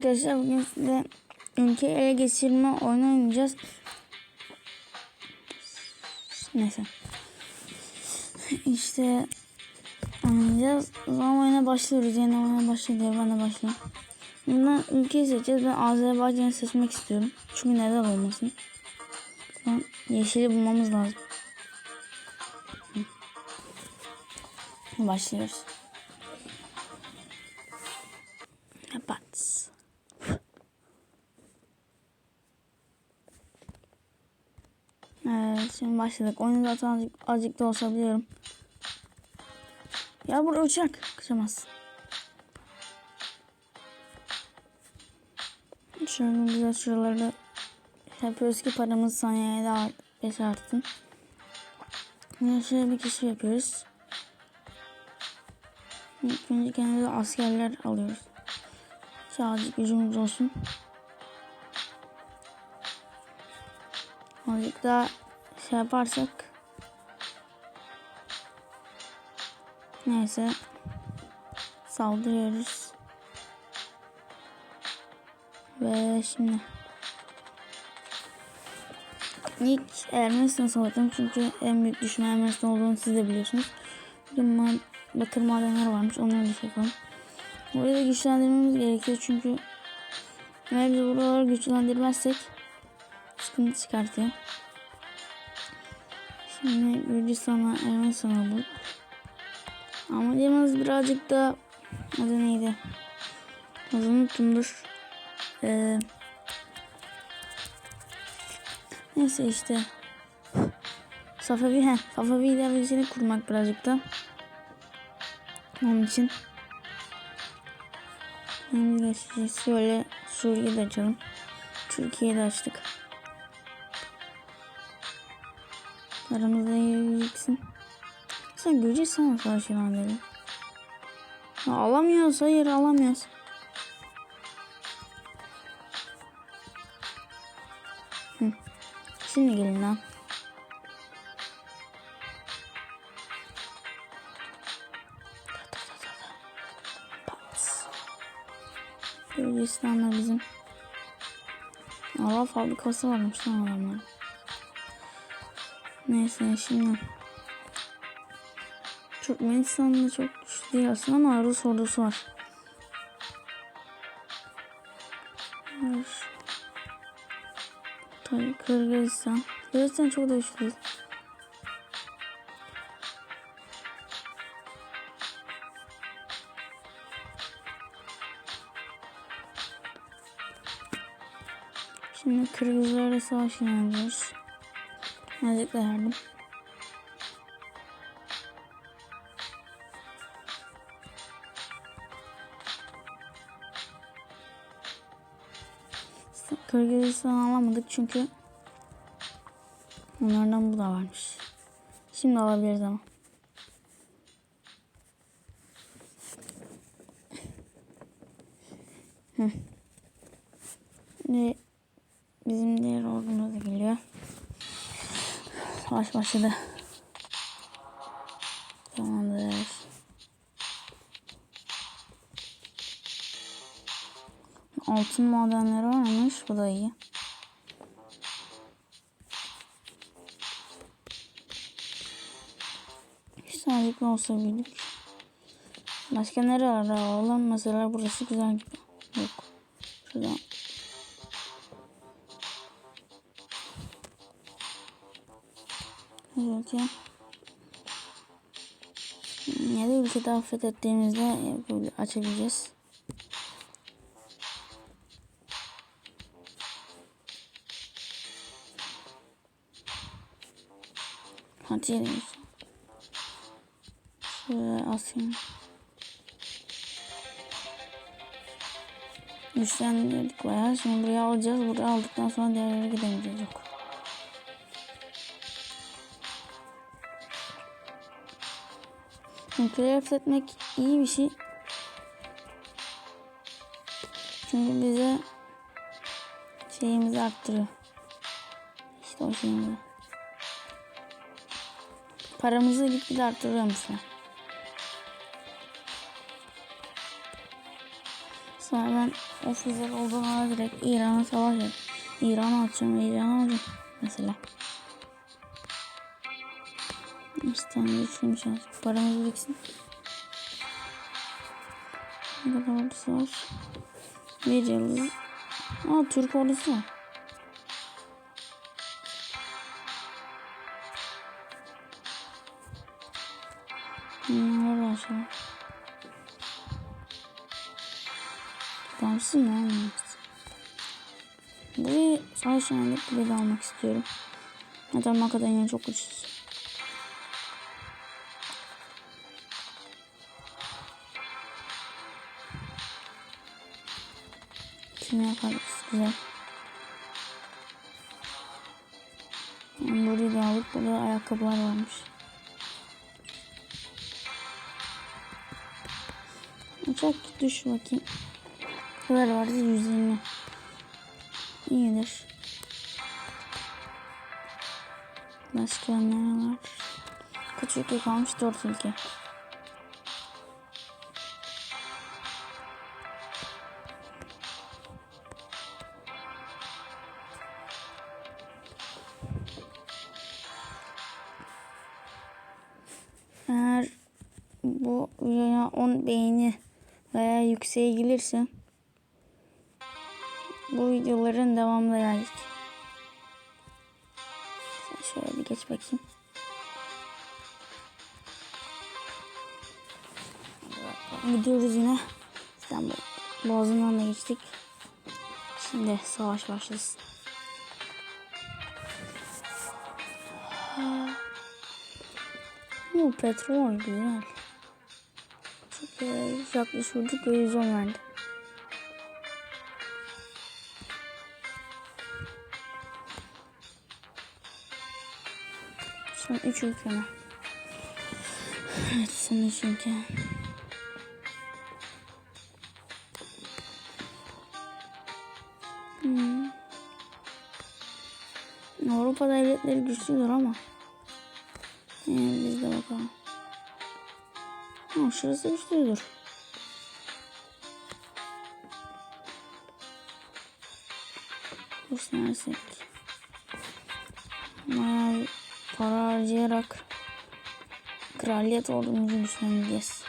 Arkadaşlar bugün size ülke ele geçirme oyunu oynayacağız. Neyse. İşte oynayacağız. O zaman oyuna başlıyoruz. Yeni oyuna başlıyor. Ben de başlayayım. Bundan ülkeyi seçeceğiz. Ben Azerbaycan'ı seçmek istiyorum. Çünkü neden olmasın. An yeşili bulmamız lazım. Başlıyoruz. Kapat. Evet şimdi başladık. Oyunu zaten azıcık, azıcık da olsa biliyorum. Ya burada uçak. Kaçamaz. Şöyle güzel şuralarda yapıyoruz ki paramız saniyede art, beş artsın. Şimdi şöyle bir kişi yapıyoruz. İlk önce kendimize askerler alıyoruz. Sadece gücümüz olsun. Azıcık daha şey yaparsak. Neyse. Saldırıyoruz. Ve şimdi. İlk Ermenistan'a saldırdım çünkü en büyük düşman Ermenistan olduğunu siz de biliyorsunuz. Bugün ma bakır madenler varmış onları da şey yapalım. Burayı da güçlendirmemiz gerekiyor çünkü eğer biz buraları güçlendirmezsek sıkıntı çıkartıyor. Şimdi Gürcistan'a Ermenistan'a bu. Amacımız birazcık da adı neydi? Adını unuttumdur. Ee, neyse işte. Safavi he. Safavi idaresini kurmak birazcık da. Onun için. Şimdi geçeceğiz. Şöyle Suriye'yi de açalım. Türkiye'yi de açtık. Aramızda yiyeceksin. Sen Gürcistan savaşılan dedi. Ha, alamıyoruz. Hayır alamıyoruz. Hı. Şimdi gelin lan. Gürcistan'da bizim Hava fabrikası varmış lan adamların. Neyse şimdi Türkmenistan'da çok güçlü değil aslında ama Rus ordusu var. Rus. Tabii Kırgızistan. Kırgızistan çok da güçlü. Şimdi Kırgızlarla savaş ilerliyoruz. Azıcık da yardım. Kırgızistan alamadık çünkü onlardan bu da varmış. Şimdi alabiliriz ama. Hı. Ve bizim diğer ordumuz da geliyor. Savaş başladı. Tamamdır. Altın madenleri varmış. Bu da iyi. Sağlıklı olsa bildik. Başka nerelerde alalım? Mesela burası güzel gibi. Ülke daha fethettiğimizde böyle açabileceğiz. Hadi yedim. Şöyle asayım. Güçlendirdik bayağı. Şimdi buraya alacağız. Buraya aldıktan sonra diğer yere gidemeyeceğiz. Ülkeleri fethetmek iyi bir şey. Çünkü bize şeyimizi arttırıyor. İşte o şeyimizi. Paramızı gitgide arttırıyor mesela. Sonra ben o füzeler olduğuna direkt İran'a savaş yap. İran'a atacağım İran'a alacağım. Mesela. İstanbul üçlüymüş artık. Paramız biriksin. Ne kadar ordusu var? Bir yıldız. Aa Türk ordusu var. Bunlar var aşağı. Tamsın mı olmaz. Burayı savaş yanında bile almak istiyorum. Zaten Makedonya'ya çok ucuz. Kimya fabrikası güzel. Burayı da alıp burada ayakkabılar varmış. Uçak düş bakayım. Kadar vardı? 120. İyidir. Başka ne var? Kaç ülke kalmış? 4 ülke. Bu videoların gelecek. Sen şöyle bir geç bakayım. Gidiyoruz yine. İstanbul Boğazı'ndan da geçtik. Şimdi savaş başlasın. Bu petrol güzel. Çok güzel. Ve 110 verdi. Son 3 ülke mi? Evet son 3 ülke. Hmm. Avrupa devletleri güçlüdür ama. Yani biz de bakalım. Ha, şurası güçlüdür. Göstersek. Bayağı para harcayarak kraliyet ordumuzu güçlendireceğiz.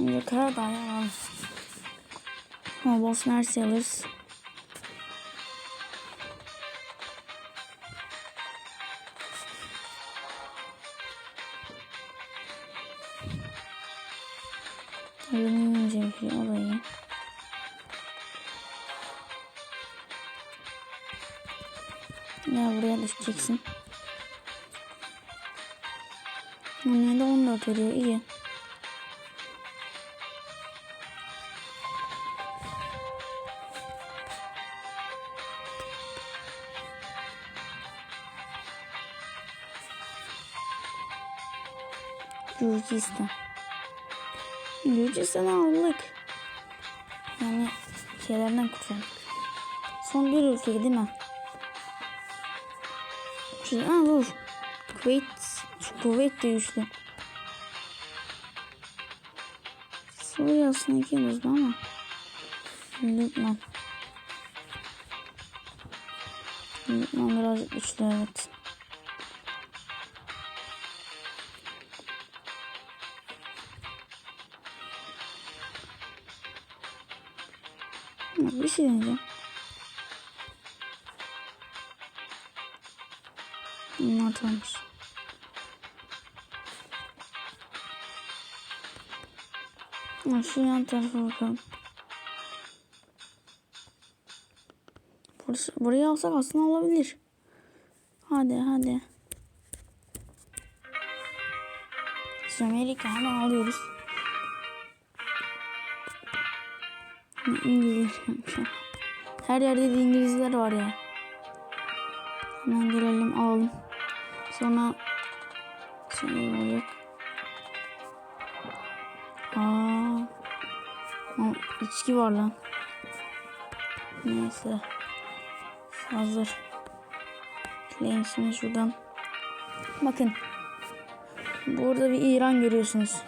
Önce Karadağ'ı alalım. Ama Bosna Hersey alırız. Alüminyum cevheri o da Ya buraya düşeceksin. Yine de 14 veriyor iyi. Gürcistan. Gürcistan'ı aldık. Yani şeylerden kurtardık. Son bir ülke değil mi? Aa dur. Kuveyt, şu Kuveyt de güçlü. Suriye aslında iki yıldızlı ama. Lübnan. Lübnan birazcık güçlü evet. Bir şey deneyeceğim. Bunlar tanış. Ha, Şu yan tarafa bakalım. Burası, burayı alsak aslında olabilir. Hadi hadi. Biz Amerika hemen alıyoruz. İngiliz. Her yerde de İngilizler var ya. Hemen gelelim alalım. Sonra şey olacak. Aa, içki var lan. Neyse. Hazır. Claim şimdi şuradan. Bakın. Burada bir İran görüyorsunuz.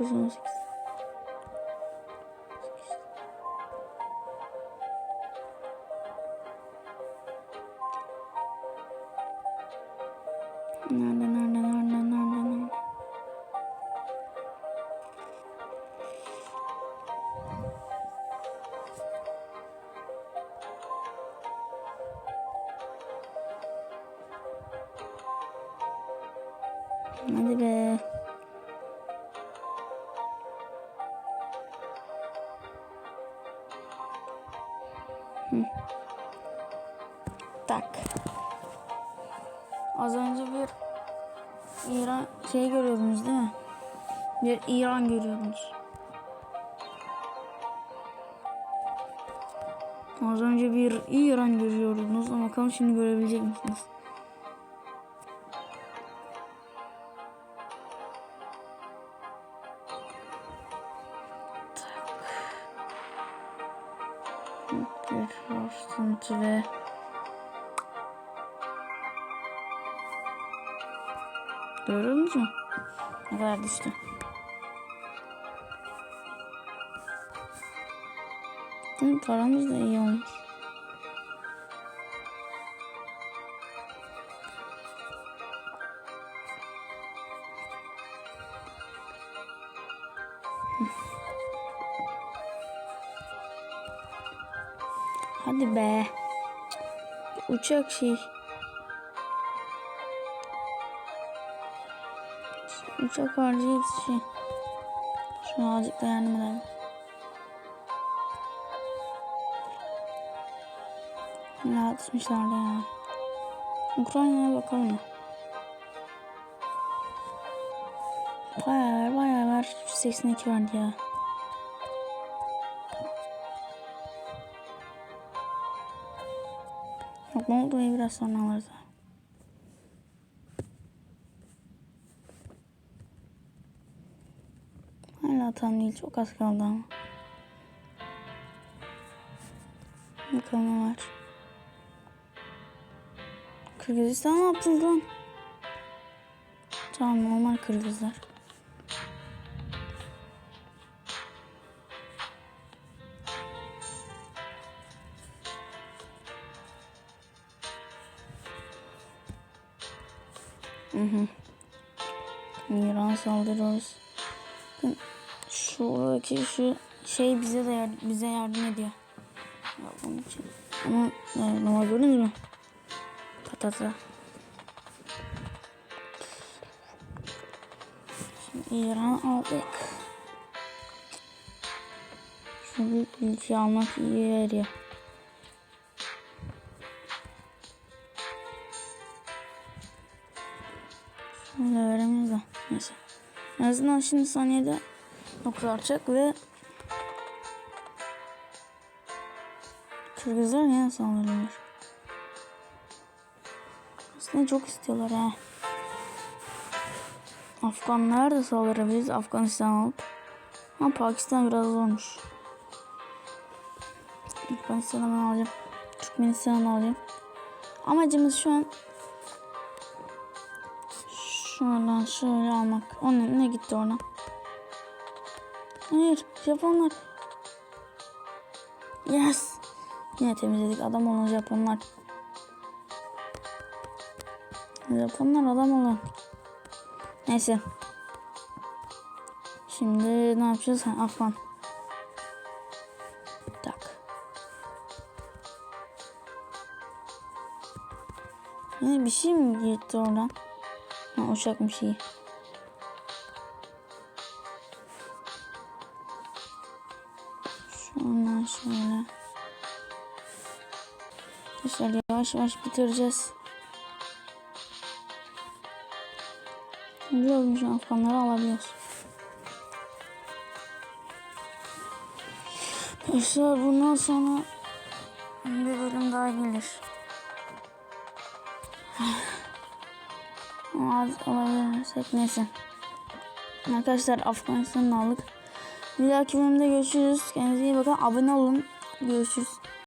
9, Hadi be. Hı. Tak. Az önce bir İran şey görüyordunuz değil mi? Bir İran görüyordunuz. Az önce bir İran görüyordunuz ama bakalım şimdi görebilecek misiniz? Gördünüz mü? Ne kadar düştü. Değil mi? Paramız da iyi olmuş. Hadi be. Uçak şey. Uçak harcı yetişiyor. Şunu azıcık da yardım edelim. Ne atmışlardı ya. Ukrayna'ya bakalım? Bayağı var bayağı var. 82 vardı ya. Yok Moldova'yı biraz sonra alırız. Tam değil. Çok az kaldı ama. Bakalım ne var. Kırgızistan ne yaptınız lan? Tamam normal Kırgızlar. Hı hı. İran saldırıyoruz. Bakın Şuradaki şu şey bize de yardım, bize yardım ediyor. Ya bunun için. Ama e, normal gördünüz mü? Patata. Şimdi İran aldık. Şu büyük ülkeyi almak iyi veriyor. Şöyle veremeyiz de. Neyse. En azından şimdi saniyede nokta atacak ve Kırgızlar yine saldırıyorlar. Aslında çok istiyorlar ha. Afganlar da saldırabiliriz Afganistan alıp. Ama Pakistan biraz zormuş. Afganistan'ı ben alacağım. Türkmenistan'ı alacağım. Amacımız şu an şuradan şöyle almak. Onun ne gitti oradan? Hayır, Japonlar. Yes. Yine temizledik. Adam olun Japonlar. Japonlar adam olun. Neyse. Şimdi ne yapacağız? Ha, Afgan. Tak. Yine bir şey mi gitti oradan? Ha, uçak bir şey. Arkadaşlar yavaş yavaş bitireceğiz. Biliyorum şu Afganları alabiliyoruz. Arkadaşlar bundan sonra bir bölüm daha gelir. Az alabilirsek neyse. Arkadaşlar Afganistan'ı aldık. Bir dahaki bölümde görüşürüz. Kendinize iyi bakın. Abone olun. Görüşürüz.